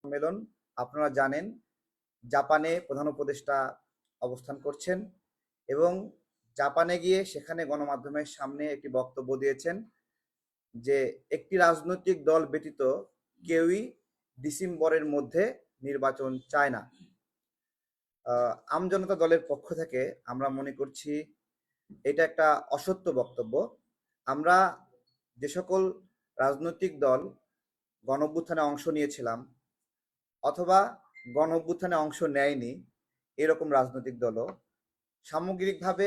সম্মেলন, আপনারা জানেন, জাপানে প্রধান উপদেষ্টা অবস্থান করছেন এবং জাপানে গিয়ে সেখানে গণমাধ্যমের সামনে একটি বক্তব্য দিয়েছেন যে একটি রাজনৈতিক দল ব্যতীত কেউই ডিসেম্বরের মধ্যে নির্বাচন চায় না। আমজনতা দলের পক্ষ থেকে আমরা মনে করছি এটা একটা অসত্য বক্তব্য। আমরা যে সকল রাজনৈতিক দল গণ অভ্যুত্থানে অংশ নিয়েছিলাম অথবা গণ অভ্যুত্থানে অংশ নেয়নি এরকম রাজনৈতিক দলও। সামগ্রিকভাবে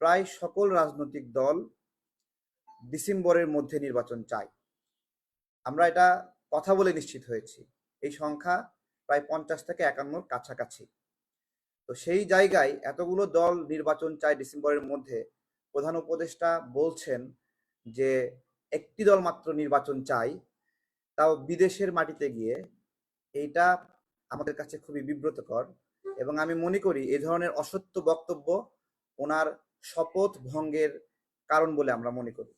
প্রায় সকল রাজনৈতিক দল ডিসেম্বরের মধ্যে নির্বাচন চায়। আমরা এটা কথা বলে নিশ্চিত হয়েছি। এই সংখ্যা প্রায় পঞ্চাশ থেকে একান্নর কাছাকাছি। তো সেই জায়গায় এতগুলো দল নির্বাচন চায় ডিসেম্বরের মধ্যে, প্রধান উপদেষ্টা বলছেন যে একটি দল মাত্র নির্বাচন চাই তাও বিদেশের মাটিতে গিয়ে এইটা আমাদের কাছে খুবই বিব্রতকর এবং আমি মনে করি এই ধরনের অসত্য বক্তব্য ওনার শপথ ভঙ্গের কারণ বলে আমরা মনে করি।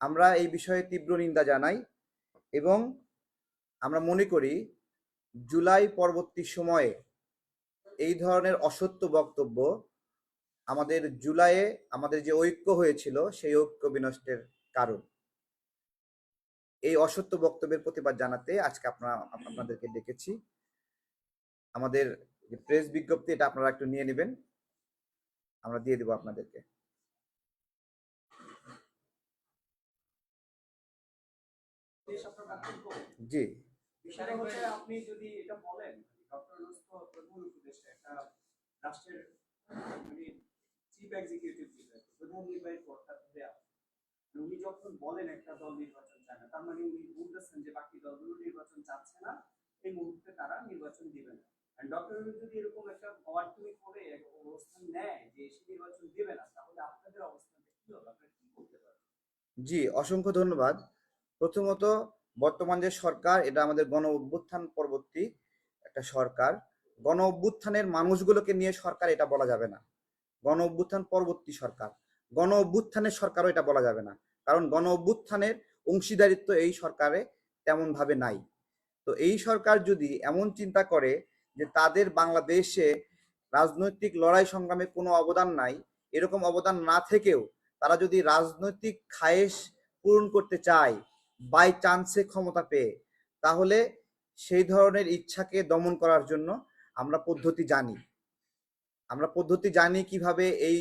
আমরা এই বিষয়ে তীব্র নিন্দা জানাই এবং আমরা মনে করি জুলাই পরবর্তী সময়ে এই ধরনের অসত্য বক্তব্য আমাদের জুলাইয়ে আমাদের যে ঐক্য হয়েছিল সেই ঐক্য বিনষ্টের কারণ। এই অসত্য বক্তব্যের প্রতিবাদ জানাতে আজকে আপনারা আপনাদেরকে ডেকেছি। আমাদের যে প্রেস বিজ্ঞপ্তি, এটা আপনারা একটু নিয়ে নেবেন। আমরা দিয়ে দেবো আপনাদেরকে। জি। আপনি যদি এটা বলেন ডক্টর ইউনুস তো প্রধান উপদেষ্টা, একটা রাষ্ট্রের মানে চিফ এক্সিকিউটিভ প্রধান নির্বাহী কর্তা দেয়া। উনি যখন বলেন একটা দল নির্বাচন চায় না। তার মানে উনি বলতেছেন যে বাকি দলগুলো নির্বাচন চাচ্ছে না, এই মুহূর্তে তারা নির্বাচন দিবে না। যদি এরকম একটা করে অবস্থান নেয় যে নির্বাচন দিবে না, তাহলে আপনাদের অবস্থানটা কি হবে? আপনারা কি করতে পারবেন? জি, অসংখ্য ধন্যবাদ। প্রথমত, বর্তমান যে সরকার, এটা আমাদের গণ অভ্যুত্থান পরবর্তী একটা সরকার। গণ অভ্যুত্থানের মানুষগুলোকে নিয়ে সরকার এটা বলা যাবে না। গণ অভ্যুত্থান পরবর্তী সরকার। গণ অভ্যুত্থানের সরকারও এটা বলা যাবে না। কারণ গণ অভ্যুত্থানের অংশীদারিত্ব এই সরকারে তেমন ভাবে নাই। তো এই সরকার যদি এমন চিন্তা করে যে তাদের বাংলাদেশে রাজনৈতিক লড়াই সংগ্রামে কোনো অবদান নাই, এরকম অবদান না থেকেও তারা যদি রাজনৈতিক খায়েশ পূরণ করতে চায়, বাই চান্সে ক্ষমতা পেয়ে, তাহলে সেই ধরনের ইচ্ছাকে দমন করার জন্য আমরা পদ্ধতি জানি। আমরা পদ্ধতি জানি কীভাবে এই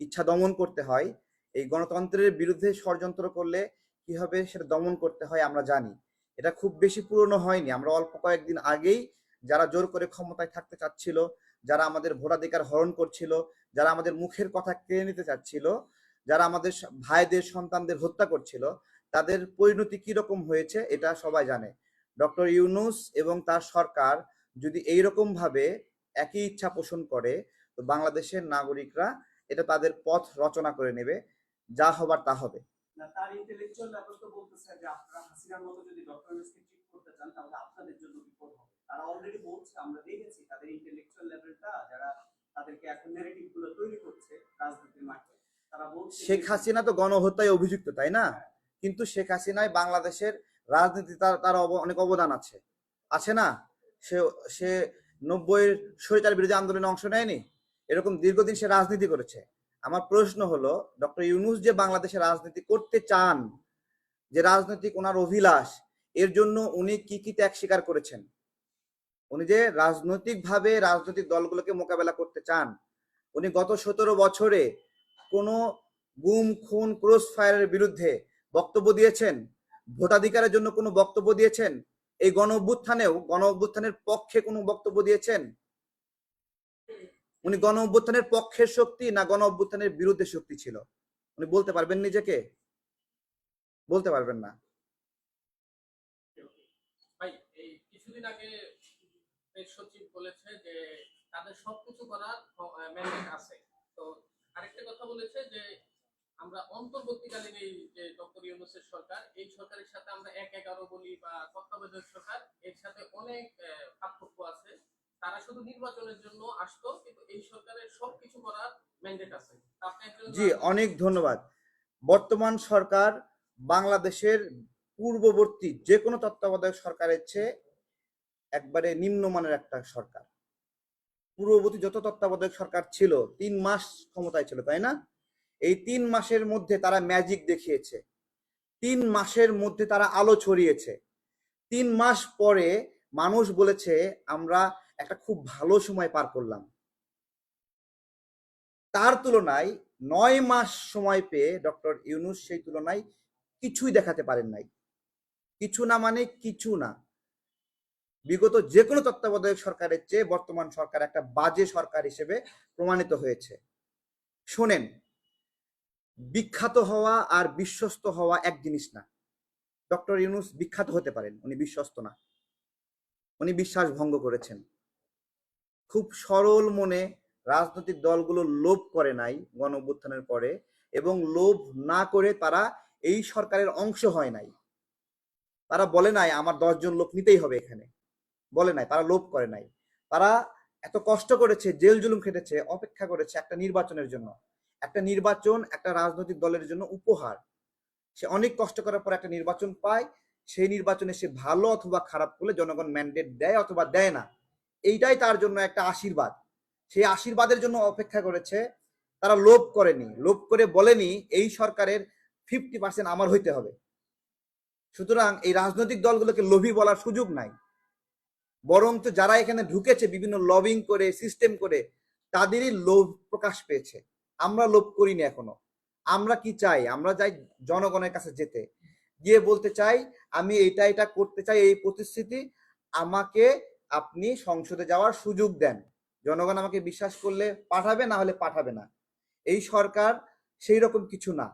ইচ্ছা দমন করতে হয়। এই গণতন্ত্রের বিরুদ্ধে ষড়যন্ত্র করলে কীভাবে সেটা দমন করতে হয় আমরা জানি। এটা খুব বেশি পুরনো হয়নি। আমরা অল্প কয়েকদিন আগেই যারা জোর করে ক্ষমতায় থাকতে চাচ্ছিল, যারা আমাদের ভোটাধিকার হরণ করছিল, যারা আমাদের মুখের কথা কেড়ে নিতে চাচ্ছিল, যারা আমাদের ভাইদের, সন্তানদের হত্যা করছিল, তাদের পরিণতি কি রকম হয়েছে এটা সবাই জানে। ডক্টর ইউনুস এবং তার সরকার যদি এইরকম ভাবে একই ইচ্ছা পোষণ করে, তো বাংলাদেশের নাগরিকরা এটা তাদের পথ রচনা করে নেবে, যা হবার তা হবে। না তার ইন্টেলেকচুয়াল লেভেল তো বলতেছে যে আপনারা হাসিনার মতো যদি ডক্টর ইউনুসকে ট্রিট করতে চান তাহলে আপনাদের জন্য বিপদ হবে। তারা অলরেডি বলছে আমরা দেখেছি তাদের ইন্টেলেকচুয়াল লেভেলটা যারা তাদেরকে এখন ন্যারেটিভগুলো তৈরি করছে রাজনীতির মাঠে তারা বলছে শেখ হাসিনা তো গণহত্যায় অভিযুক্ত তাই না? কিন্তু শেখ হাসিনায় বাংলাদেশের রাজনীতি তার তার অনেক অবদান আছে। আছে না? সে সে নব্বইয়ের স্বৈরাচার বিরোধী আন্দোলনে অংশ নেয়নি? এরকম দীর্ঘদিন সে রাজনীতি করেছে। আমার প্রশ্ন হলো, ডক্টর ইউনুস যে বাংলাদেশে রাজনীতি করতে চান, যে রাজনৈতিক ওনার অভিলাষ, এর জন্য উনি কি কি ত্যাগ স্বীকার করেছেন? উনি যে রাজনৈতিকভাবে রাজনৈতিক দলগুলোকে মোকাবেলা করতে চান, উনি গত সতেরো বছরে কোনো গুম, খুন ক্রস ফায়ারের বিরুদ্ধে বক্তব্য দিয়েছেন? ভোটাধিকারের জন্য কোনো বক্তব্য দিয়েছেন? এই গণ অভ্যুত্থানেও গণ অভ্যুত্থানের পক্ষে কোনো বক্তব্য দিয়েছেন? উনি গণ অভ্যুত্থানের পক্ষের শক্তি না গণ অভ্যুত্থানের বিরুদ্ধে শক্তি ছিল? উনি বলতে পারবেন নিজেকে? বলতে পারবেন না। তাদের সবকিছু করার আছে। তো কথা বলেছে যে আমরা যে ডক্টর সরকার, এই সরকারের সাথে আমরা এক এগারো বলি বা সরকার, এর সাথে অনেক পার্থক্য আছে। তারা শুধু নির্বাচনের জন্য আসতো কিন্তু এই সরকারের সবকিছু করার ম্যান্ডেট আছে। জি অনেক ধন্যবাদ। বর্তমান সরকার বাংলাদেশের পূর্ববর্তী যে কোনো তত্ত্বাবধায়ক সরকারের চেয়ে একবারে নিম্নমানের একটা সরকার। পূর্ববর্তী যত তত্ত্বাবধায়ক সরকার ছিল তিন মাস ক্ষমতায় ছিল তাই না? এই তিন মাসের মধ্যে তারা ম্যাজিক দেখিয়েছে। তিন মাসের মধ্যে তারা আলো ছড়িয়েছে। তিন মাস পরে মানুষ বলেছে আমরা একটা খুব ভালো সময় পার করলাম। তার তুলনায় নয় মাস সময় পেয়ে ডক্টর ইউনুস সেই তুলনায় কিছুই দেখাতে পারেন নাই। কিছু না মানে কিছু না। বিগত যে কোনো তত্ত্বাবধায়ক সরকারের চেয়ে বর্তমান সরকার একটা বাজে সরকার হিসেবে প্রমাণিত হয়েছে। শোনেন, বিখ্যাত হওয়া আর বিশ্বস্ত হওয়া এক জিনিস না। ডক্টর ইউনুস বিখ্যাত হতে পারেন, উনি বিশ্বস্ত না। উনি বিশ্বাস ভঙ্গ করেছেন। খুব সরল মনে রাজনৈতিক দলগুলো লোভ করে নাই গণ অভ্যুত্থানের পরে এবং লোভ না করে তারা এই সরকারের অংশ হয় নাই। তারা বলে নাই, আমার দশজন লোক নিতেই হবে এখানে। বলে নাই, তারা লোভ করে নাই। তারা এত কষ্ট করেছে, জেল জুলুম খেটেছে, অপেক্ষা করেছে একটা নির্বাচনের জন্য। একটা নির্বাচন একটা রাজনৈতিক দলের জন্য উপহার। সে অনেক কষ্ট করার পর একটা নির্বাচন পায়। সেই নির্বাচনে সে ভালো অথবা খারাপ করলে জনগণ ম্যান্ডেট দেয় অথবা দেয় না। এইটাই তার জন্য একটা আশীর্বাদ। সেই আশীর্বাদের জন্য অপেক্ষা করেছে। তারা লোভ করেনি। লোভ করে বলেনি, এই সরকারের ফিফটি পার্সেন্ট আমার হইতে হবে। সুতরাং এই রাজনৈতিক দলগুলোকে লোভী বলার সুযোগ নাই। বরঞ্চ যারা এখানে ঢুকেছে, বিভিন্ন লবিং করে সিস্টেম করে, তাদেরই লোভ প্রকাশ পেয়েছে। আমরা লোভ করিনি এখনও। আমরা কি চাই? আমরা চাই জনগণের কাছে যেতে। গিয়ে বলতে চাই, আমি এটা এটা করতে চাই, এই প্রতিশ্রুতি আমাকে আপনি সংসদে যাওয়ার সুযোগ দেন। জনগণ আমাকে বিশ্বাস করলে পাঠাবে, না হলে পাঠাবে না। এই সরকার সেই রকম কিছু না।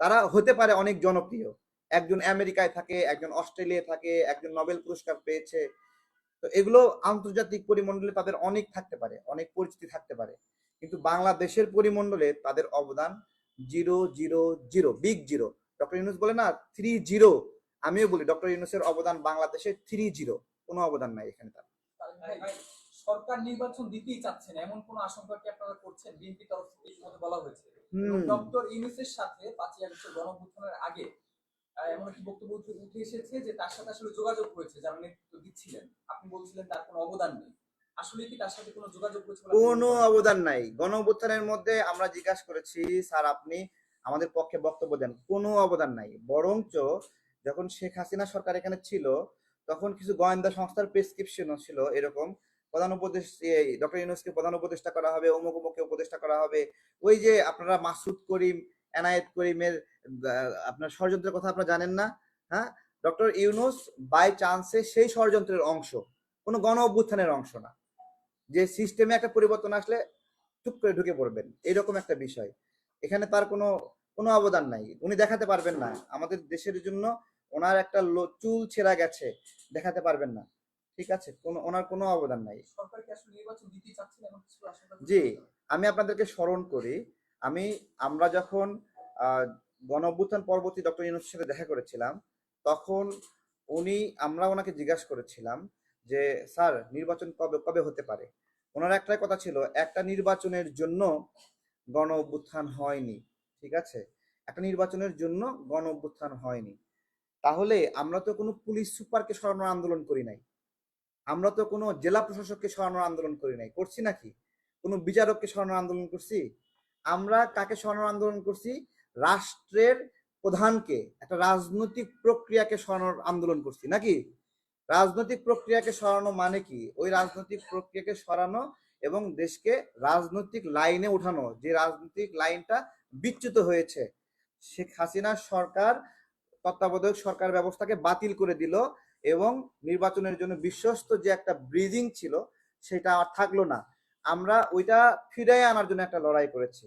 তারা হতে পারে অনেক জনপ্রিয়। একজন আমেরিকায় থাকে, একজন অস্ট্রেলিয়ায় থাকে, একজন নোবেল পুরস্কার পেয়েছে। তো এগুলো আন্তর্জাতিক পরিমণ্ডলে তাদের অনেক থাকতে পারে, অনেক পরিচিতি থাকতে পারে। কিন্তু বাংলাদেশের পরিমণ্ডলে তাদের অবদান zero zero zero, big zero. Doctor Yunus বলে না, থ্রি জিরো। আমিও বলি, ডক্টর ইউনুসের অবদান বাংলাদেশে থ্রি জিরো। কোনো অবদান নাই এখানে তার। সরকার নির্বাচন দিতেই চাচ্ছেন এমন কোন আশঙ্কা কি আপনারা করছেন? বিএনপি তরফ থেকে বলা হয়েছে। ডক্টর ইউনুসের সাথে পাঁচই আগস্টের আগে এমন একটি বক্তব্য উঠে এসেছে যে তার সাথে আসলে যোগাযোগ হয়েছে যারা নেতৃত্ব দিচ্ছিলেন। আপনি বলছিলেন তার কোনো অবদান নেই। আসলে কি তার সাথে কোনো যোগাযোগ হয়েছে কোনো অবদান নাই। গণ অভ্যুত্থানের মধ্যে আমরা জিজ্ঞাসা করেছি স্যার আপনি আমাদের পক্ষে বক্তব্য দেন। কোনো অবদান নাই। বরঞ্চ যখন শেখ হাসিনা সরকার এখানে ছিল তখন কিছু গোয়েন্দা সংস্থার প্রেসক্রিপশনও ছিল এরকম। প্রধান উপদেশ ডক্টর ইউনুসকে প্রধান উপদেষ্টা করা হবে, অমুক অমুককে উপদেষ্টা করা হবে। ওই যে আপনারা মাসুদ করিম, এনায়েত করিমের আপনার ষড়যন্ত্রের কথা আপনারা জানেন না? হ্যাঁ? ডক্টর ইউনুস বাই চান্সে সেই ষড়যন্ত্রের অংশ, কোনো গণ অভ্যুত্থানের অংশ না। যে সিস্টেমে একটা পরিবর্তন আসলে চুপ করে ঢুকে পড়বেন, এরকম একটা বিষয়। এখানে তার কোনো কোনো অবদান নাই। উনি দেখাতে পারবেন না। আমাদের দেশের জন্য ওনার একটা লো- চুল ছেঁড়া গেছে দেখাতে পারবেন না। ঠিক আছে? কোনো ওনার কোনো অবদান নাই? জি আমি আপনাদেরকে স্মরণ করি আমি আমরা যখন গণ অভ্যুত্থান পরবর্তী ডক্টর ইউনুসের সাথে দেখা করেছিলাম তখন উনি আমরা ওনাকে জিজ্ঞাসা করেছিলাম যে স্যার নির্বাচন কবে কবে হতে পারে? ওনার একটাই কথা ছিল একটা নির্বাচনের জন্য গণ অভ্যুত্থান হয়নি। ঠিক আছে? একটা নির্বাচনের জন্য গণ অভ্যুত্থান হয়নি। তাহলে আমরা তো কোনো পুলিশ সুপারকে সরানোর আন্দোলন করি নাই। আমরা তো কোনো জেলা প্রশাসককে সরানোর আন্দোলন করি নাই। করছি নাকি? কোনো বিচারককে সরানোর আন্দোলন করছি? আমরা কাকে সরানোর আন্দোলন করছি? রাষ্ট্রের প্রধানকে, একটা রাজনৈতিক প্রক্রিয়াকে সরানোর আন্দোলন করছি নাকি? রাজনৈতিক প্রক্রিয়াকে সরানো মানে কি? ওই রাজনৈতিক প্রক্রিয়াকে সরানো এবং দেশকে রাজনৈতিক লাইনে ওঠানো। যে রাজনৈতিক লাইনটা বিচ্যুত হয়েছে। শেখ হাসিনা সরকার তত্ত্বাবধায়ক সরকার ব্যবস্থাকে বাতিল করে দিল এবং নির্বাচনের জন্য বিশ্বস্ত যে একটা ব্রিজিং ছিল সেটা আর থাকল না। আমরা ওইটা ফিরাই আনার জন্য একটা লড়াই করেছি।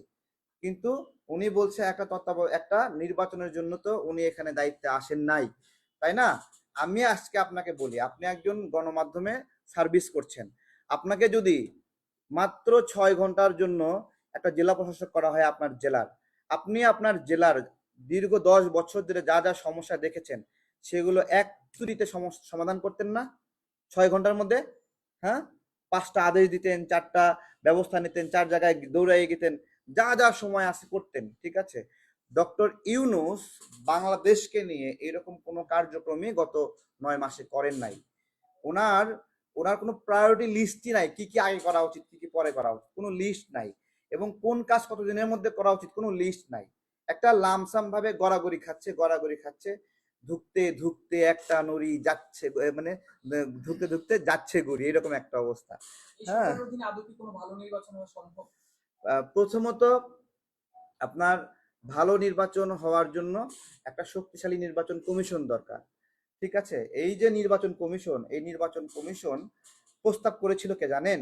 কিন্তু উনি বলছে একটা তত্ত্বাব একটা নির্বাচনের জন্য তো উনি এখানে দায়িত্বে আসেন নাই। তাই না? আমি আজকে আপনাকে বলি, আপনি একজন গণমাধ্যমে সার্ভিস করছেন। আপনাকে যদি মাত্র ছয় ঘণ্টার জন্য একটা জেলা প্রশাসক করা হয় আপনার জেলার, আপনি আপনার জেলার দীর্ঘ দশ বছর ধরে যা যা সমস্যা দেখেছেন, সেগুলো এক চুরিতে সমাধান করতেন না? ছয় ঘণ্টার মধ্যে? হ্যাঁ? পাঁচটা আদেশ দিতেন, চারটা ব্যবস্থা নিতেন, চার জায়গায় দৌড়াইয়ে গেতেন, যা যা সময় আছে করতেন, ঠিক আছে? ডক্টর ইউনুস বাংলাদেশকে নিয়ে এরকম কোনো কার্যক্রমে গত নয় মাসে করেন নাই। ওনার ওনার কোনো প্রায়োরিটি লিস্টই নাই, কি কি আগে করা উচিত, কি কি পরে করা উচিত, কোনো লিস্ট নাই। এবং কোন কাজ কতদিনের মধ্যে করা উচিত, কোনো লিস্ট নাই। একটা লামসাম ভাবে গড়াগড়ি খাচ্ছে গড়াগড়ি খাচ্ছে। ধুকতে ধুকতে একটা নড়ি যাচ্ছে মানে ধুকতে ধুকতে যাচ্ছে গড়ি এরকম একটা অবস্থা। হ্যাঁ। প্রথমত আপনার ভালো নির্বাচন হওয়ার জন্য একটা শক্তিশালী নির্বাচন কমিশন দরকার। ঠিক আছে? এই যে নির্বাচন কমিশন এই নির্বাচন কমিশন প্রস্তাব করেছিল কে জানেন?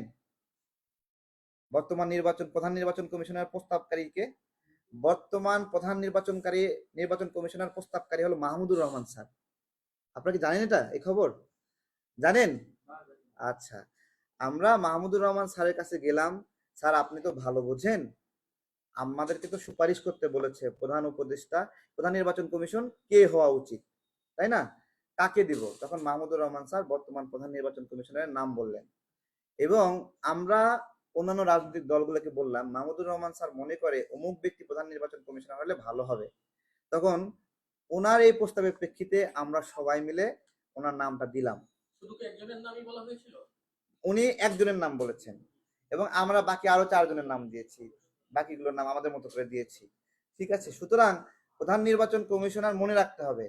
বর্তমান নির্বাচন প্রধান নির্বাচন কমিশনের প্রস্তাবকারীকে বর্তমান প্রধান নির্বাচনকারী, নির্বাচন কমিশনার প্রস্তাবকারী হলো মাহমুদুর রহমান স্যার। আপনারা কি জানেন এটা, এই খবর? জানেন? আচ্ছা আমরা মাহমুদুর রহমান স্যারের কাছে গেলাম। স্যার, আপনি তো ভালো বোঝেন। আমাদেরকে তো সুপারিশ করতে বলেছে প্রধান উপদেষ্টা, প্রধান নির্বাচন কমিশন, কে হওয়া উচিত, তাই না? কাকে দিব? তখন মাহমুদুর রহমান স্যার বর্তমান প্রধান নির্বাচন কমিশনের নাম বললেন। এবং আমরা অন্যান্য রাজনৈতিক দলগুলোকে বললাম মাহমুদুর রহমান স্যার মনে করে অমুক ব্যক্তি প্রধান নির্বাচন কমিশনার হলে ভালো হবে। তখন ওনার এই প্রস্তাবের প্রেক্ষিতে আমরা সবাই মিলে ওনার নামটা দিলাম। উনি একজনের নাম বলেছেন এবং আমরা বাকি আরও চারজনের নাম দিয়েছি বাকিগুলোর নাম আমাদের মতো করে দিয়েছি। ঠিক আছে সুতরাং প্রধান নির্বাচন কমিশনার মনে রাখতে হবে